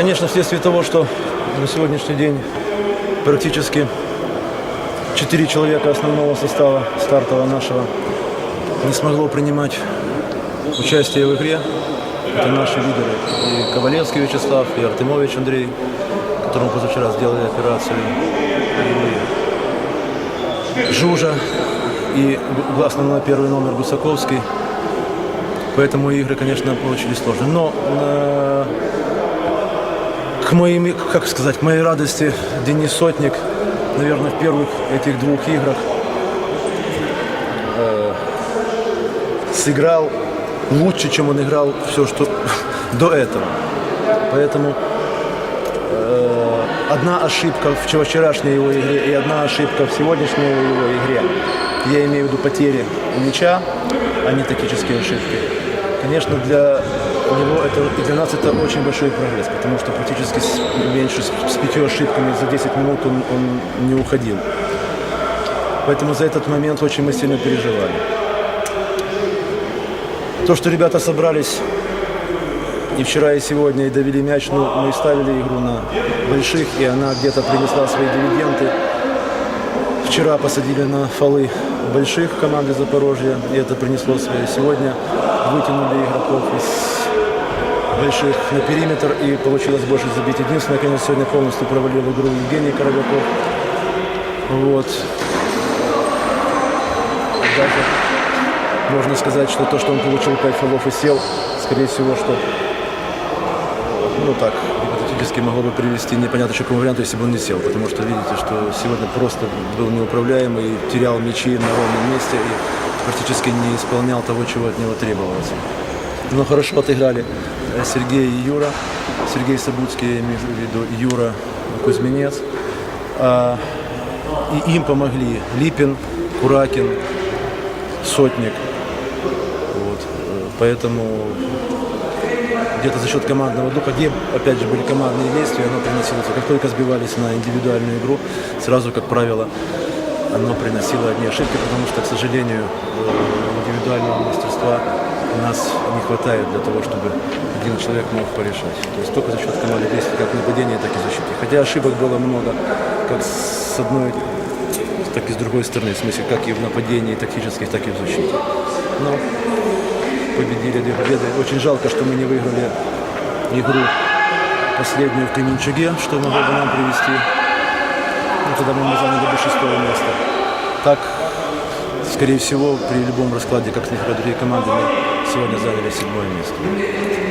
Конечно, вследствие того, что на сегодняшний день практически четыре человека основного состава стартового нашего не смогло принимать участие в игре. Это наши лидеры. И Ковалевский Вячеслав, и Артемович Андрей, которому позавчера сделали операцию. И Жужа, и основной первый номер Гусаковский. Поэтому игры, конечно, получились сложные. Но э, к моим, как сказать, к моей радости Денис Сотник, наверное, в первых этих двух играх э, сыграл лучше, чем он играл все, что до этого. Поэтому э, одна ошибка в вчера- вчерашней его игре и одна ошибка в сегодняшней его игре, я имею в виду потери мяча, а не тактические ошибки. Конечно, для него это для нас это очень большой прогресс, потому что практически с, меньше с пятью ошибками за 10 минут он, он не уходил. Поэтому за этот момент очень мы сильно переживали. То, что ребята собрались и вчера, и сегодня, и довели мяч, ну, мы ставили игру на больших, и она где-то принесла свои дивиденды. Вчера посадили на фолы больших команды Запорожья, и это принесло свои. Сегодня вытянули игроков из больших на периметр, и получилось больше забить. Единственное, конечно, сегодня полностью провалил игру Евгений Коробяков. Вот. Даже можно сказать, что то, что он получил 5 фолов и сел, скорее всего, что ну так, гипотетически могло бы привести непонятно еще какому варианту, если бы он не сел. Потому что видите, что сегодня просто был неуправляемый, терял мячи на ровном месте и практически не исполнял того, чего от него требовалось. Но хорошо отыграли э, Сергей и Юра. Сергей Сабуцкий, я имею в виду Юра Кузьминец. А, и им помогли Липин, Куракин, Сотник. Вот. э, Поэтому где-то за счет командного духа, где, опять же, были командные действия, оно приносило. Как только сбивались на индивидуальную игру, сразу, как правило, оно приносило одни ошибки, потому что, к сожалению, э, индивидуального мастерства у нас не хватает для того, чтобы один человек мог порешать. То есть только за счет команды действий, как в нападении, так и в защите. Хотя ошибок было много, как с одной, так и с другой стороны, в смысле, как и в нападении тактических, так и в защите. Но победили две победы. Очень жалко, что мы не выиграли игру последнюю в Кременчуге, что могло бы нам привести. Тогда мы заняли бы шестое место. Так, скорее всего, при любом раскладе, как с них другие команды, сегодня заняли седьмое место.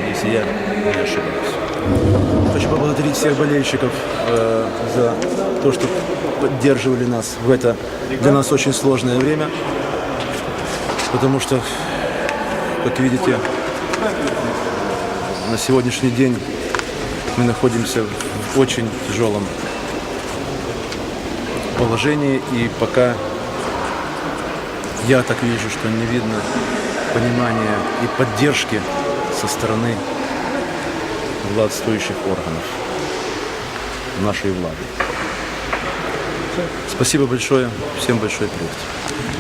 Если я не ошибаюсь. Хочу поблагодарить всех болельщиков э, за то, что поддерживали нас в это для нас очень сложное время. Потому что как видите, на сегодняшний день мы находимся в очень тяжелом положении, и пока я так вижу, что не видно понимания и поддержки со стороны властвующих органов нашей влады. Спасибо большое, всем большой привет.